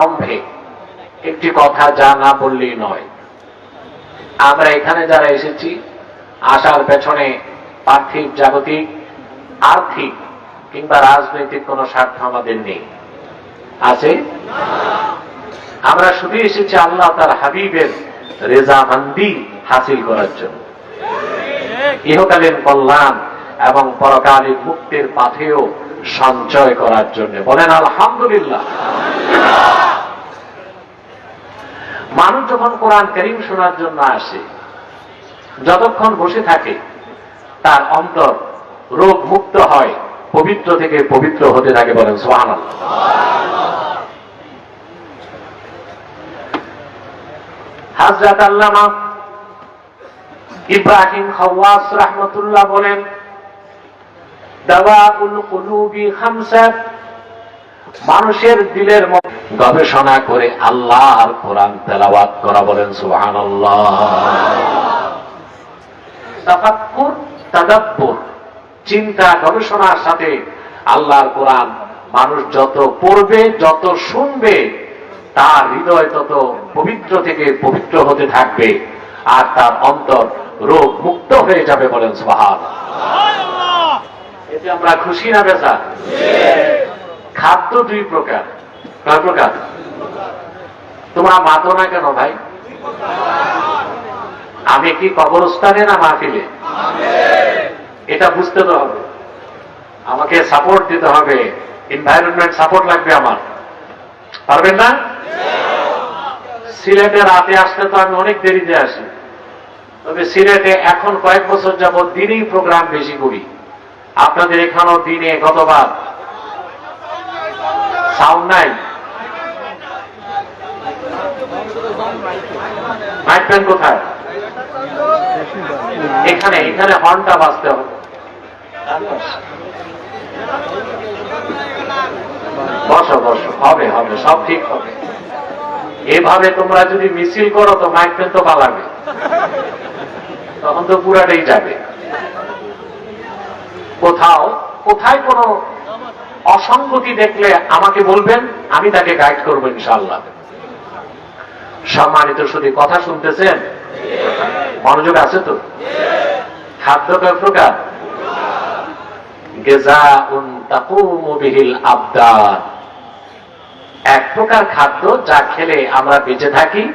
আরম্ভে একটি কথা যা না বললেই নয়। আমরা এখানে যারা এসেছি আসার পেছনে পার্থিব জাগতিক, আর্থিক কিংবা রাজনৈতিক কোনো স্বার্থ আমাদের নেই। আছে? আমরা শুধু এসেছি আল্লাহ তার হাবিবের রেজামান্দি হাসিল করার জন্য। ইহকালীন কল্যাণ এবং পরকালীন মুক্তির পাথেও সঞ্চয় করার জন্য। বলেন, আলহামদুলিল্লাহ। মানুষ যখন কোরআন করিম শোনার জন্য আসে, যতক্ষণ বসে থাকে, তার অন্তর রোগ মুক্ত হয়, পবিত্র থেকে পবিত্র হতে থাকে বলেন সোহান হাজরাত আল্লামা ইব্রাহিম খাওয়াস রহমতুল্লাহ বলেন, দাওয়াউল কুলুবি খামসাত মানুষের দিলের মধ্যে গবেষণা করে আল্লাহ আর কোরআন তেলাওয়াত করা বলেন, সুবহানাল্লাহ। তাফাক্কুর, তাদাব্বুর, চিন্তা, গবেষণার সাথে আল্লাহর কোরআন মানুষ যত পড়বে, যত শুনবে, তার হৃদয় তত পবিত্র থেকে পবিত্র হতে থাকবে আর তার অন্তর রোগ মুক্ত হয়ে যাবে বলেন সুবহান এতে আমরা খুশি না বেচা খাদ্য দুই প্রকার। কয় প্রকার তোমরা মাতো না কেন ভাই? আমি কি কবরস্থানে না মাহফিলে? এটা বুঝতে তো হবে। আমাকে সাপোর্ট দিতে হবে। এনভায়রনমেন্ট সাপোর্ট লাগবে আমার। পারবেন না? সিলেটে রাতে আসতে তো আমি অনেক দেরিতে আসি। তবে সিলেটে এখন কয়েক বছর যাবৎ দিনেই প্রোগ্রাম বেশি করি। আপনাদের এখানেও দিনে গতবার। সাউন্ড নাই। প্যান কোথায়? এখানে এখানে হর্নটা বাজতে হবে। বসো বসো, হবে হবে, সব ঠিক হবে। এভাবে তোমরা যদি মিছিল করো তো মাইক তো পালাবে। তখন তো পুরাটাই যাবে। কোথাও, কোথায় কোনো অসঙ্গতি দেখলে আমাকে বলবেন, আমি তাকে গাইড করব ইনশাল্লাহ সম্মানিত শুধু কথা শুনতেছেন? মনোযোগ আছে তো? খাদ্য কয় প্রকার। গেজাউন তাকুমু বিহিল আবদান এক প্রকার খাদ্য যা খেলে আমরা বেঁচে থাকি,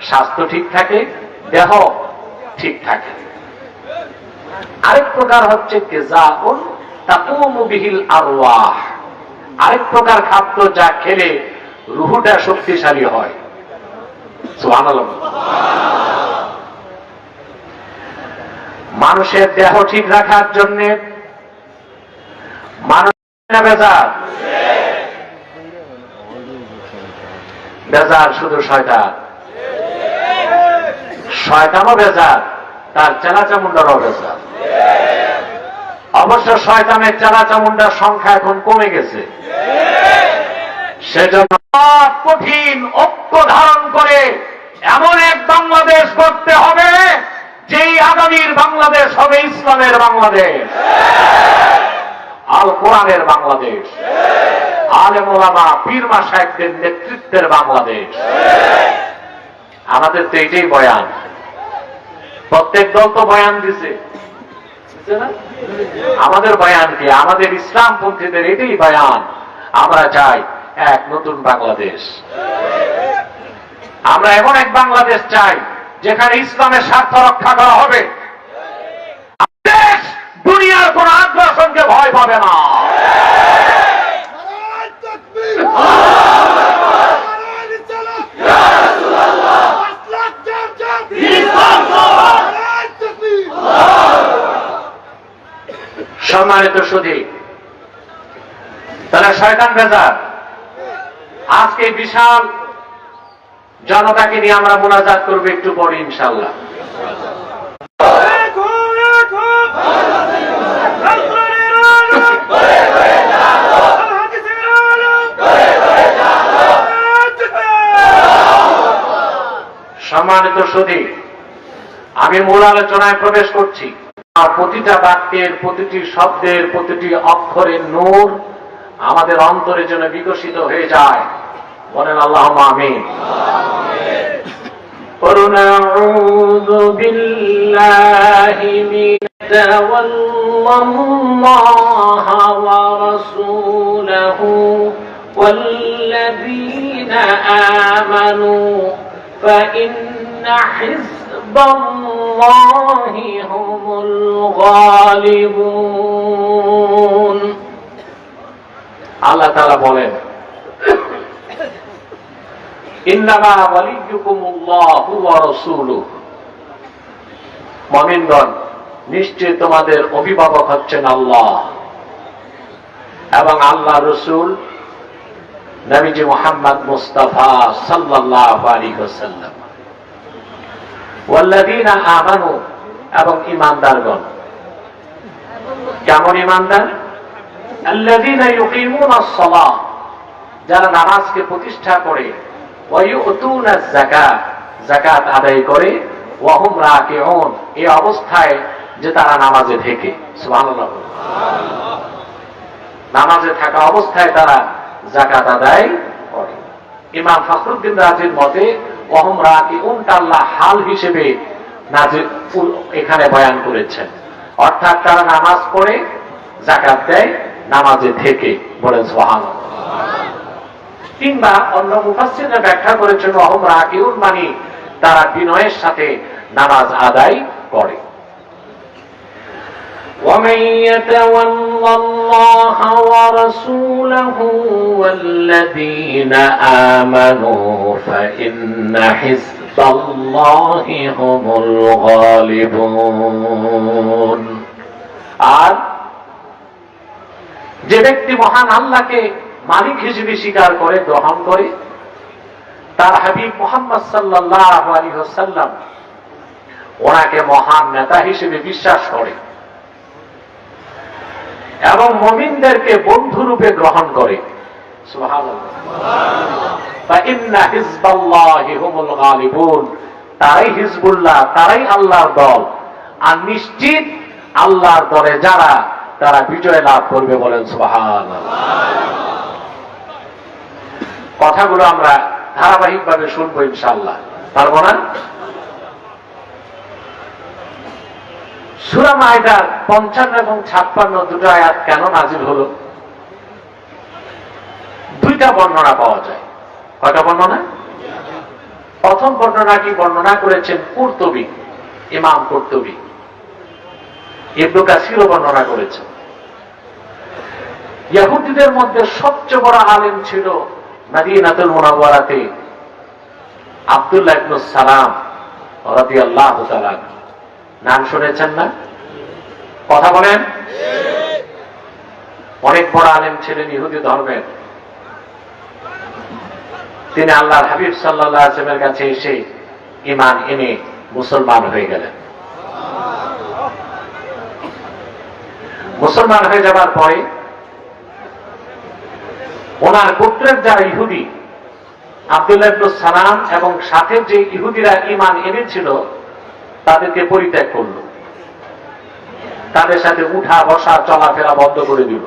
স্বাস্থ্য ঠিক থাকে, দেহ ঠিক থাকে। আরেক প্রকার হচ্ছে গেজাউন তাকুমু বিহিল আরওয়াহ। আরেক প্রকার খাদ্য যা খেলে রুহুটা শক্তিশালী হয়। মানুষের দেহ ঠিক রাখার জন্য বেজার। বেজার শুধু শয়তান। শয়তানও বেজার, তার চেলা চামুন্ডারও বেজার। অবশ্য শয়তানের চেলা চামুন্ডার সংখ্যা এখন কমে গেছে। সেজন্য কঠিন ঐক্য ধারণ করে এমন এক বাংলাদেশ করতে হবে, যেই আগামীর বাংলাদেশ হবে ইসলামের বাংলাদেশ। আল কোরআনের বাংলাদেশ। আলে মোলামা পীরমা সাহেবদের নেতৃত্বের বাংলাদেশ। আমাদের তো এটাই বয়ান। প্রত্যেক দল তো বয়ান দিছে। আমাদের বয়ান কি? আমাদের ইসলাম পন্থীদের এটাই বয়ান। আমরা চাই এক নতুন বাংলাদেশ। আমরা এমন এক বাংলাদেশ চাই, যেখানে ইসলামের স্বার্থ রক্ষা করা হবে। দেশ, দুনিয়ার কোন আগ্রাসনকে ভয় পাবে না। সম্মানিত সুধী তাহলে শয়তান বেজার। আজকে বিশাল জনতাকে নিয়ে আমরা মোনাজাত করব একটু পরে ইনশাল্লাহ সম্মানিত সুধী আমি মূল আলোচনায় প্রবেশ করছি। প্রতিটা বাক্যের, প্রতিটি শব্দের, প্রতিটি অক্ষরের নূর আমাদের অন্তরে যেন বিকশিত হয়ে যায় বলেন আল্লাহ আমিন قل نعوذ بالله من تولى الله ورسوله والذين آمنوا فإن حزب الله هم الغالبون আল্লাহ তাআলা বলেন নিশ্চয় তোমাদের অভিভাবক হচ্ছেন আল্লাহ এবং আল্লাহ রসুল নবীজি মোহাম্মদ মুস্তাফা ওয়াল্লাযীনা আমানু এবং ঈমানদারগণ। কেমন সালাহ যারা নামাজকে প্রতিষ্ঠা করে যাকাত আদায় করে এই অবস্থায় যে তারা নামাজে থেকে। নামাজে থাকা অবস্থায় তারা যাকাত আদায় করে। ইমাম ফখরুদ্দিন রাজির মতে হাল হিসেবে এখানে বয়ান করেছেন। অর্থাৎ তারা নামাজ পড়ে জাকাত দেয় নামাজে থেকে বলেন সুবহানাল্লাহ কিংবা অন্য মুফাসসিররা ব্যাখ্যা করেছেন অহম রাকিউন মানে তারা বিনয়ের সাথে নামাজ আদায় করে ومن يتول الله ورسوله والذين آمنوا فإن حزب الله هم الغالبون আর যে ব্যক্তি মহান আল্লাহকে মালিক হিসেবে স্বীকার করে, গ্রহণ করে, তার হাবিব মোহাম্মদ সাল্লাহ আলী হোসাল্লাম ওনাকে মহান নেতা হিসেবে বিশ্বাস করে এবং মমিনদেরকে বন্ধু রূপে গ্রহণ করে। তারাই হিজবুল্লাহ, তারাই আল্লাহর দল। আর নিশ্চিত আল্লাহর দলে যারা তারা বিজয় লাভ করবে বলেন সুহান কথাগুলো আমরা ধারাবাহিক ভাবে শুনব ইনশাল্লাহ পারব না সুরা মায়দার পঞ্চান্ন এবং ছাপ্পান্ন দুটো আয়াত কেন নাজিল হলো? দুইটা বর্ণনা পাওয়া যায়। কয়টা বর্ণনা? প্রথম বর্ণনাটি বর্ণনা করেছেন কুর্তবী, ইমাম কুর্তবী। ইবনু কাসিরও বর্ণনা করেছেন ইয়াহুদিদের মধ্যে সবচেয়ে বড় আলেম ছিল মাদিনাতুল মুনাওয়ারাতে আব্দুল্লাহ ইবনু সালাম রাদিয়াল্লাহু তাআলা নাম শুনেছেন না? কথা বলেন। অনেক বড় আলেম ছিলেন ইহুদি ধর্মের। তিনি আল্লাহর হাবিব সাল্লাহ আসলামের কাছে এসে ইমান এনে মুসলমান হয়ে গেলেন। মুসলমান হয়ে যাবার পরে ওনার গোত্রের যারা ইহুদি, আব্দুল্লাহ ইবনুস সালাম এবং সাথে যে ইহুদিরা ইমান এনেছিল, তাদেরকে পরিত্যাগ করল। তাদের সাথে উঠা বসা চলাফেরা বন্ধ করে দিল।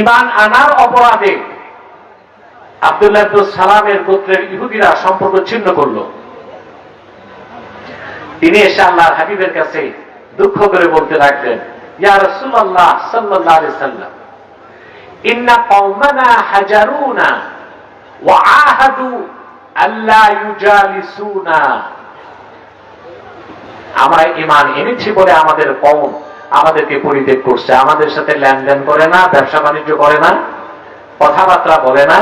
ইমান আনার অপরাধে আব্দুল্লাহ ইবনুস সালামের গোত্রের ইহুদিরা সম্পর্ক ছিন্ন করল। তিনি এসে আল্লাহর হাবিবের কাছে দুঃখ করে বলতে লাগলেন আমরা ইমান এনেছি বলে আমাদের কম আমাদেরকে পরিত্যাগ করছে। আমাদের সাথে লেনদেন করে না, ব্যবসা বাণিজ্য করে না, কথাবার্তা বলে না,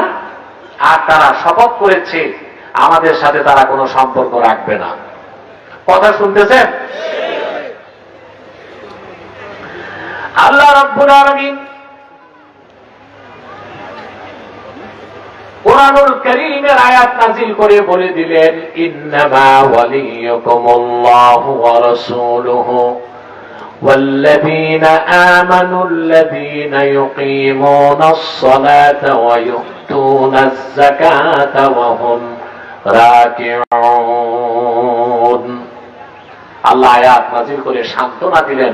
আর তারা শপথ করেছে, আমাদের সাথে তারা কোনো সম্পর্ক রাখবে না। কথা শুনতেছেন? আল্লাহ রব্বুল আলমিন কোরআনুল করিমের আয়াত নাজিল করে বলে দিলেন ইন্নামা ওয়ালিয়ুকুমুল্লাহু ওয়া রাসূলুহু والذين آمنوا الذين يقيمون الصلاة ويؤتون الزكاة وهم راكعون আল্লাহ আয়াত নাজিল করে সান্ত্বনা দিলেন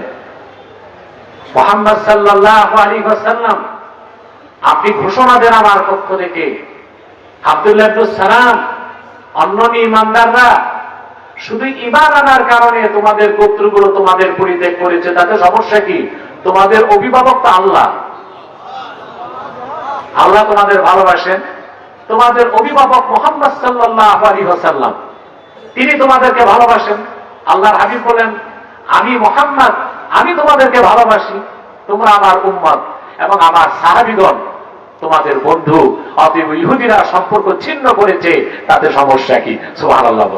মোহাম্মদ সাল্লাল্লাহু আলাইহি ওয়াসাল্লাম, আপনি ঘোষণা দেন আমার পক্ষ থেকে। আব্দুল্লাহ আব্দুল সালাম অন্য ইমানদাররা, শুধু ইমান আনার কারণে তোমাদের গোত্রগুলো তোমাদের পরিত্যাগ করেছে, তাতে সমস্যা কি? তোমাদের অভিভাবক তো আল্লাহ। আল্লাহ তোমাদের ভালোবাসেন। তোমাদের অভিভাবক মোহাম্মদ সাল্লাহ আলী হাসাল্লাম তিনি তোমাদেরকে ভালোবাসেন। আল্লাহর হাবিব বলেন, আমি মোহাম্মদ আমি তোমাদেরকে ভালোবাসি, তোমরা আমার উম্মত এবং আমার সাহাবিগণ, তোমাদের বন্ধু। অতএব ইহুদিরা সম্পর্ক ছিন্ন করেছে, তাতে সমস্যা কি? সুহান আল্লাহ